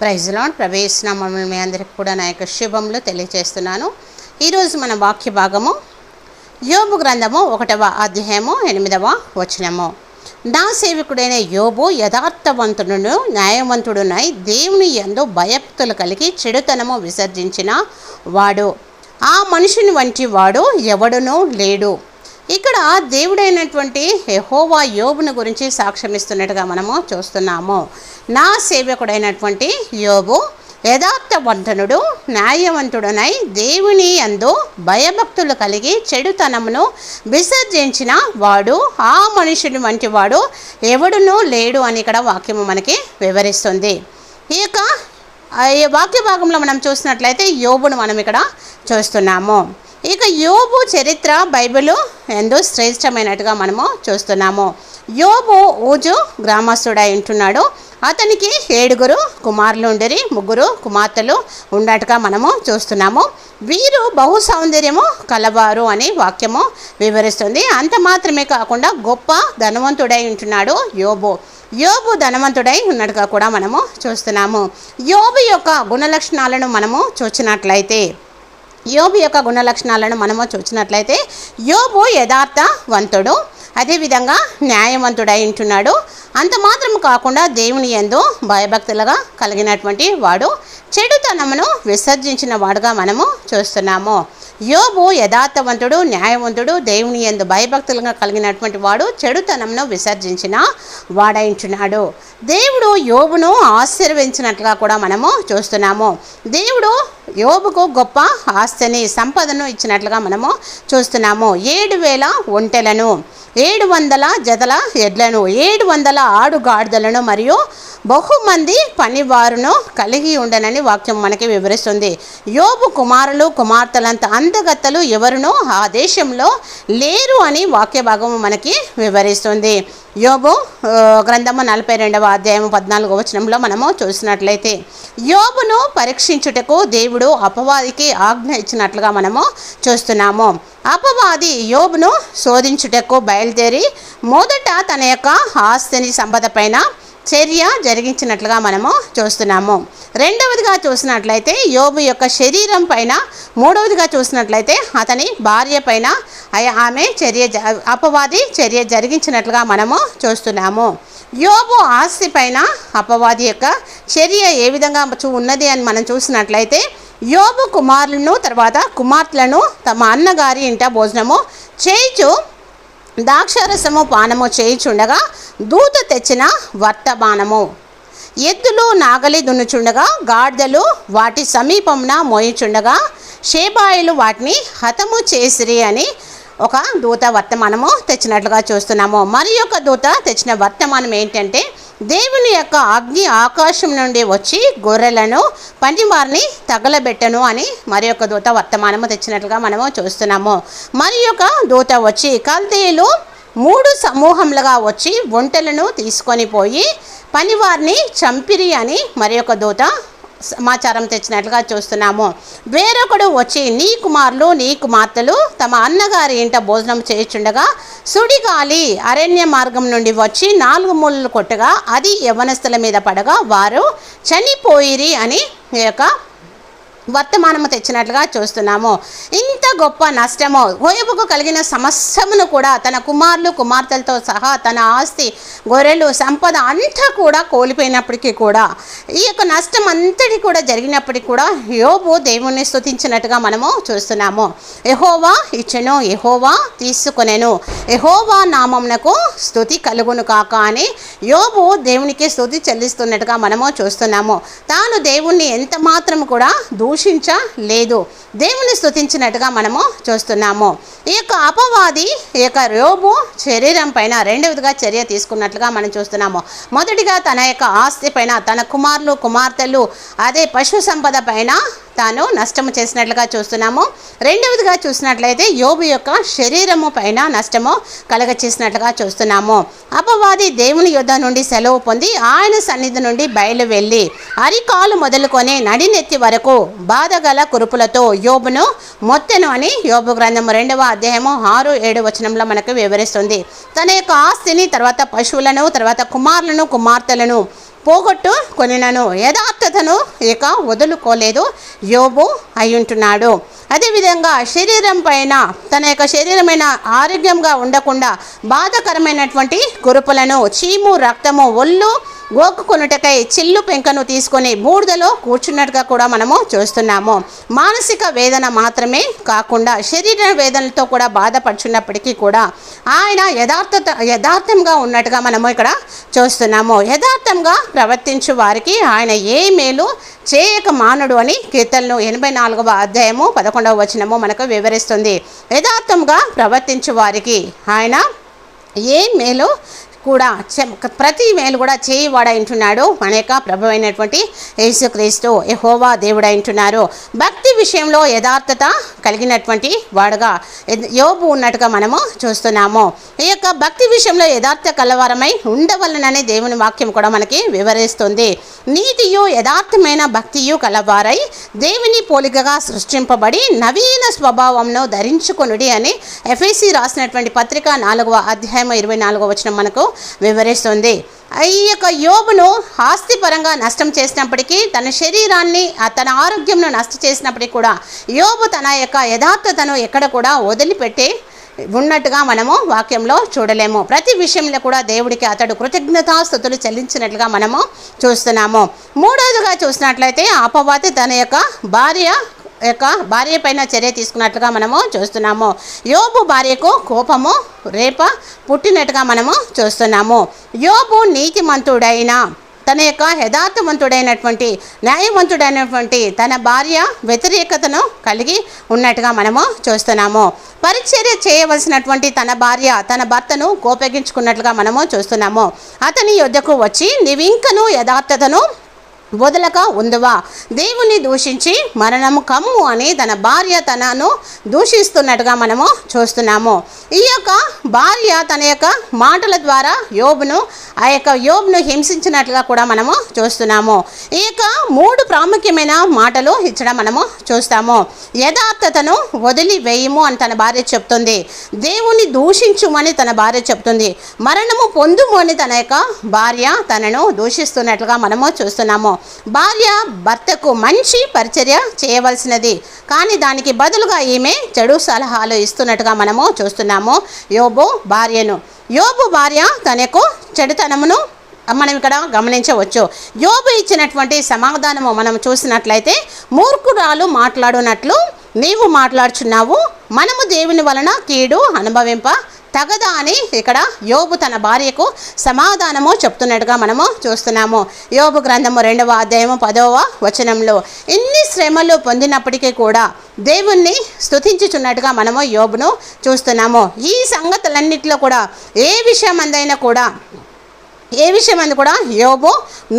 ప్రైజ్లో ప్రవేశనామములు మీ అందరికి కూడా నా యొక్క శుభములు తెలియజేస్తున్నాను. ఈరోజు మన వాక్య భాగము యోబు గ్రంథము ఒకటవ అధ్యాయము ఎనిమిదవ వచనము. నా సేవకుడైన యోబు యథార్థవంతుడును న్యాయవంతుడునై దేవుని ఎందు భయప్తులు కలిగి చెడుతనము విసర్జించిన వాడు. ఆ మనుషుని వంటి వాడు ఎవడునూ లేడు. ఇక్కడ దేవుడైనటువంటి యెహోవా యోబును గురించి సాక్ష్యమిస్తున్నట్టుగా మనము చూస్తున్నాము. నా సేవకుడైనటువంటి యోబు యథార్థవంతనుడు న్యాయవంతుడనై దేవుని అందు భయభక్తులు కలిగి చెడుతనమును విసర్జించిన వాడు ఆ మనుషుని వంటి వాడు ఎవడునూ లేడు అని ఇక్కడ వాక్యము మనకి వివరిస్తుంది. ఈ యొక్క వాక్య భాగంలో మనం చూసినట్లయితే యోబును మనం ఇక్కడ చూస్తున్నాము. ఇక యోబు చరిత్ర బైబిల్ ఎంతో శ్రేష్టమైనట్టుగా మనము చూస్తున్నాము. యోబు ఊజు గ్రామస్తుడై ఉంటున్నాడు. అతనికి ఏడుగురు కుమారులు ఉండరి ముగ్గురు కుమార్తెలు ఉన్నట్టుగా మనము చూస్తున్నాము. వీరు బహు సౌందర్యము కలవారు అని వాక్యము వివరిస్తుంది. అంత మాత్రమే కాకుండా గొప్ప ధనవంతుడై ఉంటున్నాడు యోబు. యోబు ధనవంతుడై ఉన్నట్టుగా కూడా మనము చూస్తున్నాము. యోబు యొక్క గుణలక్షణాలను మనము చూసినట్లయితే యోబు యొక్క గుణ లక్షణాలను మనము చూసినట్లయితే యోబు యథార్థవంతుడు అదేవిధంగా న్యాయవంతుడై ఉంటున్నాడు. అంత మాత్రం కాకుండా దేవుని ఎందు భయభక్తులుగా కలిగినటువంటి వాడు చెడుతనమును విసర్జించిన వాడుగా మనము చూస్తున్నాము. యోబు యథార్థవంతుడు న్యాయవంతుడు దేవుని ఎందు భయభక్తులుగా కలిగినటువంటి వాడు చెడుతనమును విసర్జించిన వాడైంచున్నాడు దేవుడు యోబును ఆశీర్వించినట్లుగా కూడా మనము చూస్తున్నాము. దేవుడు యోబుకు గొప్ప ఆస్తిని సంపదను ఇచ్చినట్లుగా మనము చూస్తున్నాము. ఏడు వేల ఒంటెలను ఏడు వందల జతల ఎడ్లను ఏడు వందల ఆడుగాడిదలను మరియు బహుమంది పనివారును కలిగి ఉండనని వాక్యం మనకి వివరిస్తుంది. యోబు కుమారులు కుమార్తెలంత అందగత్తలు ఎవరునో ఆ దేశంలో లేరు అని వాక్య భాగము మనకి వివరిస్తుంది. యోబు గ్రంథము నలభై రెండవ అధ్యాయం పద్నాలుగో వచనంలో మనము చూసినట్లయితే యోబును పరీక్షించుటకు దేవుడు అపవాదికి ఆజ్ఞ ఇచ్చినట్లుగా మనము చూస్తున్నాము. అపవాది యోబును శోధించుటకు బయలుదేరి మొదట తన యొక్క ఆస్తిని సంపద పైన చర్య జరిగించినట్లుగా మనము చూస్తున్నాము. రెండవదిగా చూసినట్లయితే యోబు యొక్క శరీరం పైన మూడవదిగా చూసినట్లయితే అతని భార్య పైన ఆమె చర్య జ- అపవాది చర్య జరిగించినట్లుగా మనము చూస్తున్నాము. యోబు ఆస్తి పైన అపవాది యొక్క చర్య ఏ విధంగా చూ ఉన్నది అని మనం చూసినట్లయితే యోబు కుమారులను తర్వాత కుమార్తెలను తమ అన్నగారి ఇంట భోజనము చేయిచు ద్రాక్షరసము పానము చేయుచుండగా దూత తెచ్చిన వర్తమానము ఎద్దులు నాగలి దున్నుచుండగా గాడిదలు వాటి సమీపమున మోయిచుండగా షేబాయిలు వాటిని హతము చేసిరి అని ఒక దూత వర్తమానము తెచ్చినట్లుగా చూస్తున్నాము. మరి యొక్క దూత తెచ్చిన వర్తమానం ఏంటంటే దేవుని యొక్క అగ్ని ఆకాశం నుండి వచ్చి గొర్రెలను పనివారిని తగలబెట్టను అని మరి యొక్క దూత వర్తమానము తెచ్చినట్లుగా మనము చూస్తున్నాము. మరి యొక్క దూత వచ్చి కల్దీలు మూడు సమూహములుగా వచ్చి ఒంటెలను తీసుకొని పోయి పనివారిని చంపిరి అని మరి యొక్క దూత సమాచారం తెచ్చినట్లుగా చూస్తున్నాము. వేరొకడు వచ్చి నీ కుమారులు నీ కుమార్తెలు తమ అన్నగారి ఇంట భోజనం చేయుచుండగా సుడిగాలి అరణ్య మార్గం నుండి వచ్చి నాలుగు మూలలు కొట్టగా అది యవనస్తుల మీద పడగా వారు చనిపోయిరి అని ఈ యొక్క వర్తమానము తెచ్చినట్లుగా చూస్తున్నాము. ఇంత గొప్ప నష్టము గోయబుకు కలిగిన సమస్యమును కూడా తన కుమారులు కుమార్తెలతో సహా తన ఆస్తి గొర్రెలు సంపద అంతా కూడా కోల్పోయినప్పటికీ కూడా ఈ యొక్క నష్టం అంతటి కూడా జరిగినప్పటికీ కూడా యోబు దేవుణ్ణి స్థుతించినట్టుగా మనము చూస్తున్నాము. ఎహోవా ఇచ్చను ఎహోవా తీసుకునేను. ఎహోవా నామమునకు స్థుతి కలుగును కాక అని యోబు దేవునికి స్థుతి చెల్లిస్తున్నట్టుగా మనము చూస్తున్నాము. తాను దేవుణ్ణి ఎంత మాత్రం కూడా దూషించలేదు దేవుని స్థుతించినట్టుగా మనము చూస్తున్నాము. ఈ యొక్క అపవాది ఈ యొక్క యోబు శరీరం పైన రెండవదిగా చర్య తీసుకున్నట్లుగా మనం చూస్తున్నాము. మొదటిగా తన యొక్క ఆస్తి పైన తన కుమారులు కుమార్తెలు అదే పశు సంపద పైన తాను నష్టము చేసినట్లుగా చూస్తున్నాము. రెండవదిగా చూసినట్లయితే యోబు యొక్క శరీరము పైన నష్టము కలగ చేసినట్లుగా చూస్తున్నాము. అపవాది దేవుని యుద్ధ నుండి సెలవు పొంది ఆయన సన్నిధి నుండి బయలు వెళ్ళి అరికాలు మొదలుకొని నడినెత్తి వరకు బాధగల కురుపులతో యోబును మొత్తెను అని యోబు గ్రంథము రెండవ అధ్యాయము ఆరు ఏడు వచనంలో మనకు వివరిస్తుంది. తన యొక్క ఆస్తిని తర్వాత పశువులను తర్వాత కుమారులను కుమార్తెలను పోగొట్టు కొనినను. యథార్థతను ఇక వదులుకోలేదు. యోబు అయ్యుంటున్నాడు. అదేవిధంగా శరీరం పైన తన యొక్క శరీరమైన ఆరోగ్యంగా ఉండకుండా బాధకరమైనటువంటి కురుపులను చీము రక్తము ఒళ్ళు గోకుకొనుటకై చిల్లు పెంకను తీసుకొని బూడిదలో కూర్చున్నట్టుగా కూడా మనము చూస్తున్నాము. మానసిక వేదన మాత్రమే కాకుండా శరీర వేదనలతో కూడా బాధపడుచున్నప్పటికీ కూడా ఆయన యథార్థత యథార్థంగా ఉన్నట్టుగా మనము ఇక్కడ చూస్తున్నాము. యథార్థంగా ప్రవర్తించు వారికి ఆయన ఏ మేలు చేయక మానుడు అని కీర్తనలు ఎనభై నాలుగవ అధ్యాయము పదకొండవ వచనము మనకు వివరిస్తుంది. యథార్థంగా ప్రవర్తించు వారికి ఆయన ఏ మేలు కూడా చె- ప్రతి మేలు కూడా చేయివాడ అంటున్నాడు మన యొక్క ప్రభు అయినటువంటి యేసుక్రీస్తు యహోవా దేవుడు అంటున్నారు భక్తి విషయంలో యథార్థత కలిగినటువంటి వాడుగా యోబు ఉన్నట్టుగా మనము చూస్తున్నాము. ఈ యొక్క భక్తి విషయంలో యథార్థ కలవరమై ఉండవలననే దేవుని వాక్యం కూడా మనకి వివరిస్తుంది. నీతియు యథార్థమైన భక్తియు కలవారై దేవుని పోలికగా సృష్టింపబడి నవీన స్వభావంను ధరించుకొనుడి అని ఎఫ్ఎసి రాసినటువంటి పత్రిక నాలుగవ అధ్యాయం ఇరవై నాలుగవ వచనం మనకు వివరిస్తుంది. ఈ యొక్క యోబును ఆస్తిపరంగా నష్టం చేసినప్పటికీ తన శరీరాన్ని తన ఆరోగ్యంను నష్టం చేసినప్పటికీ కూడా యోబు తన యొక్క యథార్థతను ఎక్కడ కూడా వదిలిపెట్టి ఉన్నట్టుగా మనము వాక్యంలో చూడలేము. ప్రతి విషయంలో కూడా దేవుడికి అతడు కృతజ్ఞతాస్థుతులు చెల్లించినట్లుగా మనము చూస్తున్నాము. మూడవదిగా చూసినట్లయితే అపవాది తన యొక్క భార్య యొక్క భార్య పైన చర్య తీసుకున్నట్లుగా మనము చూస్తున్నాము. యోబు భార్యకు కోపము రేప పుట్టినట్టుగా మనము చూస్తున్నాము. యోబు నీతిమంతుడైన తన యొక్క యథార్థవంతుడైనటువంటి న్యాయవంతుడైనటువంటి తన భార్య వ్యతిరేకతను కలిగి ఉన్నట్టుగా మనము చూస్తున్నాము. పరిచర్య చేయవలసినటువంటి తన భార్య తన భర్తను కోపగించుకున్నట్లుగా మనము చూస్తున్నాము. అతని యొద్దకు వచ్చి నీవింకను యథార్థతను వదలక ఉందువా? దేవుని దూషించి మరణము కమ్ము అని తన భార్య తనను దూషిస్తున్నట్టుగా మనము చూస్తున్నాము. ఈ యొక్క భార్య తన యొక్క మాటల ద్వారా యోబును ఆ యొక్క యోబును హింసించినట్లుగా కూడా మనము చూస్తున్నాము. ఈ యొక్క మూడు ప్రాముఖ్యమైన మాటలు ఇచ్చడం మనము చూస్తాము. యథార్థతను వదిలి వేయము అని తన భార్య చెప్తుంది. దేవుని దూషించుమని తన భార్య చెప్తుంది. మరణము పొందుము అని తన యొక్క భార్య తనను దూషిస్తున్నట్లుగా మనము చూస్తున్నాము. భార్య భర్తకు మంచి పరిచర్య చేయవలసినది. కానీ దానికి బదులుగా ఈమె చెడు సలహాలు ఇస్తున్నట్టుగా మనము చూస్తున్నాము. యోబు భార్యను. యోబు భార్య తనకు చెడుతనమును మనం ఇక్కడ గమనించవచ్చు. యోబు ఇచ్చినటువంటి సమాధానము మనం చూసినట్లయితే మూర్ఖురాలు మాట్లాడునట్లు నీవు మాట్లాడుచున్నావు. మనము దేవుని వలన కీడు అనుభవింప తగదా అని ఇక్కడ యోబు తన భార్యకు సమాధానము చెప్తున్నట్టుగా మనము చూస్తున్నాము. యోబు గ్రంథము రెండవ అధ్యాయము పదవ వచనంలో ఇన్ని శ్రమలు పొందినప్పటికీ కూడా దేవుణ్ణి స్థుతించుచున్నట్టుగా మనము యోబును చూస్తున్నాము. ఈ సంగతులన్నిటిలో కూడా ఏ విషయం అందైనా కూడా ఏ విషయం అందు కూడా యోబు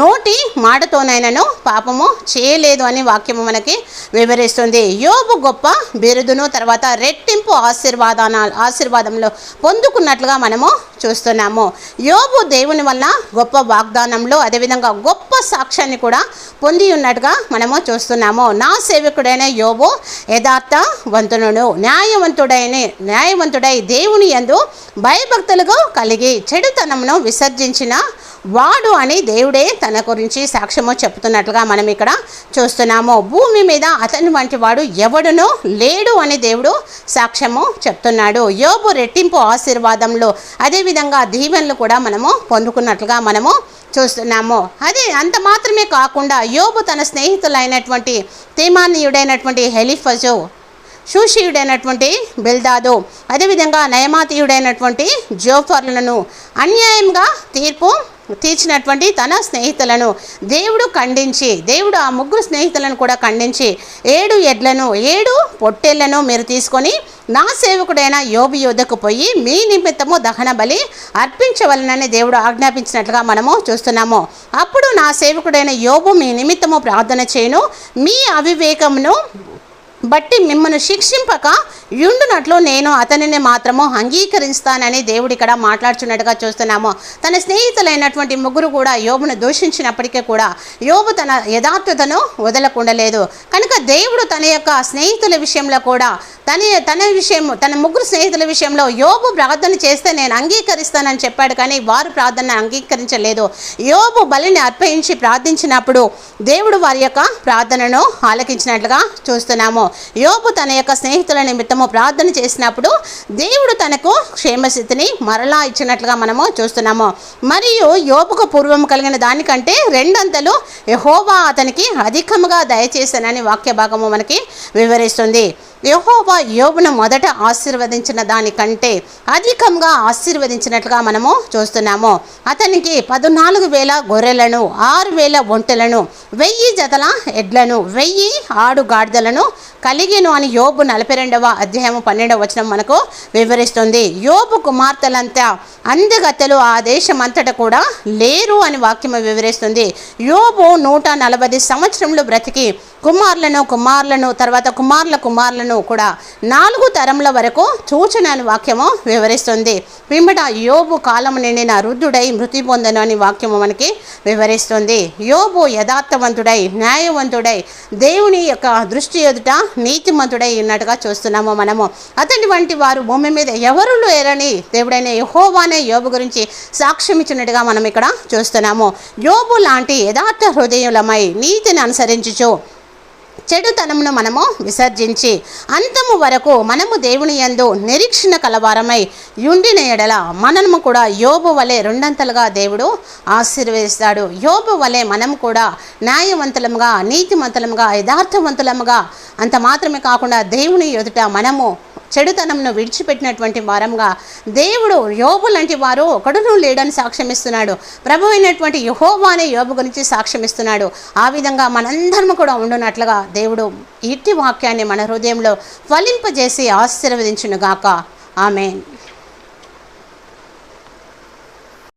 నోటి మాటతోనైనను పాపము చేయలేదు అని వాక్యము మనకి వివరిస్తుంది. యోబు గొప్ప బిరుదును తర్వాత రెట్టింపు ఆశీర్వాదాన ఆశీర్వాదంలో పొందుకున్నట్లుగా మనము చూస్తున్నాము. యోబు దేవుని వల్ల గొప్ప వాగ్దానంలో అదేవిధంగా గొప్ప సాక్ష్యాన్ని కూడా పొంది ఉన్నట్టుగా మనము చూస్తున్నాము. నా సేవకుడైన యోబు యథార్థవంతునుడు న్యాయవంతుడైన న్యాయవంతుడై దేవుని యందు భయభక్తులుగా కలిగి చెడుతనమును విసర్జించిన వాడు అనే దేవుడే తన గురించి సాక్ష్యము చెప్తున్నట్లుగా మనం ఇక్కడ చూస్తున్నాము. భూమి మీద అతని వంటి వాడు ఎవడునో లేడు అని దేవుడు సాక్ష్యము చెప్తున్నాడు. యోబు రెట్టింపు ఆశీర్వాదంలో అదేవిధంగా దీవెనలు కూడా మనము పొందుకున్నట్లుగా మనము చూస్తున్నాము. అదే అంత మాత్రమే కాకుండా యోబు తన స్నేహితులైనటువంటి తేమానీయుడైనటువంటి హెలిఫజు షూషీయుడైనటువంటి బిల్దాదు అదేవిధంగా నయమాతీయుడైనటువంటి జోఫర్లను అన్యాయంగా తీర్పు తీర్చినటువంటి తన స్నేహితులను దేవుడు ఖండించి దేవుడు ఆ ముగ్గురు స్నేహితులను కూడా ఖండించి ఏడు ఎడ్లను ఏడు పొట్టేళ్ళను మీరు తీసుకొని నా సేవకుడైన యోబి యోధకు పోయి మీ నిమిత్తము దహన బలి అర్పించవలనని దేవుడు ఆజ్ఞాపించినట్లుగా మనము చూస్తున్నాము. అప్పుడు నా సేవకుడైన యోబు మీ నిమిత్తము ప్రార్థన చేయను. మీ అవివేకమును బట్టి మిమ్మల్ని శిక్షింపక యుండునట్లు నేను అతనిని మాత్రము అంగీకరిస్తానని దేవుడు ఇక్కడ మాట్లాడుచున్నట్టుగా చూస్తున్నాము. తన స్నేహితులైనటువంటి ముగ్గురు కూడా యోబును దూషించినప్పటికీ కూడా యోబు తన యథార్థతను వదలకుండలేదు. కనుక దేవుడు తన యొక్క స్నేహితుల విషయంలో కూడా తన తన విషయం తన ముగ్గురు స్నేహితుల విషయంలో యోబు ప్రార్థన చేస్తే నేను అంగీకరిస్తానని చెప్పాడు కానీ వారు ప్రార్థన అంగీకరించలేదు. యోబు బలిని అర్పించి ప్రార్థించినప్పుడు దేవుడు వారి యొక్క ప్రార్థనను ఆలకించినట్లుగా చూస్తున్నాము. యోబు తన యొక్క స్నేహితుల నిమిత్తం నిమిత్తము ప్రార్థన చేసినప్పుడు దేవుడు తనకు క్షేమస్థితిని మరలా ఇచ్చినట్లుగా మనము చూస్తున్నాము. మరియు యోపుకు పూర్వం కలిగిన దానికంటే రెండంతలు యహోవా అతనికి అధికముగా దయచేశానని వాక్య భాగము మనకి వివరిస్తుంది. యహోవా యోబును మొదట ఆశీర్వదించిన దానికంటే అధికంగా ఆశీర్వదించినట్లుగా మనము చూస్తున్నాము. అతనికి పద్నాలుగు వేల గొర్రెలను ఆరు వేల ఒంటెలను వెయ్యి జతల ఎడ్లను వెయ్యి ఆడు గాడిదలను కలిగిను అని యోబు నలభై రెండవ అధ్యాయం పన్నెండవ వచనం మనకు వివరిస్తుంది. యోబు కుమార్తెలంతా అందగత్తెలు ఆ దేశం అంతటా కూడా లేరు అని వాక్యం వివరిస్తుంది. యోబు నూట నలభై సంవత్సరంలో బ్రతికి కుమారులను కుమారులను తర్వాత కుమారుల కుమారులను కూడా నాలుగు తరముల వరకు చూచిన అని వాక్యము వివరిస్తుంది. పిమ్మట యోబు కాలము నిండిన రుద్ధుడై మృతి పొందను అని వాక్యము మనకి వివరిస్తుంది. యోబు యథార్థవంతుడై న్యాయవంతుడై దేవుని యొక్క దృష్టి ఎదుట నీతిమంతుడై ఉన్నట్టుగా చూస్తున్నాము మనము. అతని వంటి వారు భూమి మీద ఎవరు లేరని దేవుడైన యహోవానే యోబు గురించి సాక్ష్యం ఇచ్చినట్టుగా మనం ఇక్కడ చూస్తున్నాము. యోబు లాంటి యథార్థ హృదయులమై నీతిని అనుసరించుచు చెడుతనమును మనము విసర్జించి అంతము వరకు మనము దేవుని యందు నిరీక్షణ కలవారమై యుండిన ఎడల మనము కూడా యోబు వలె రెండంతలుగా దేవుడు ఆశీర్వదిస్తాడు. యోబు వలె మనం కూడా న్యాయవంతులముగా నీతిమంతులముగా యథార్థవంతులముగా అంత మాత్రమే కాకుండా దేవుని ఎదుట మనము చెడుతనంను విడిచిపెట్టినటువంటి వారంగా దేవుడు యోబు లాంటి వారు ఒకడును లేడని సాక్ష్యమిస్తున్నాడు. ప్రభు అయినటువంటి యహోవానే యోబు గురించి సాక్ష్యమిస్తున్నాడు. ఆ విధంగా మనందరం కూడా ఉండునట్లుగా దేవుడు ఇట్టి వాక్యాన్ని మన హృదయంలో ఫలింపజేసి ఆశీర్వదించునుగాక. ఆమెన్.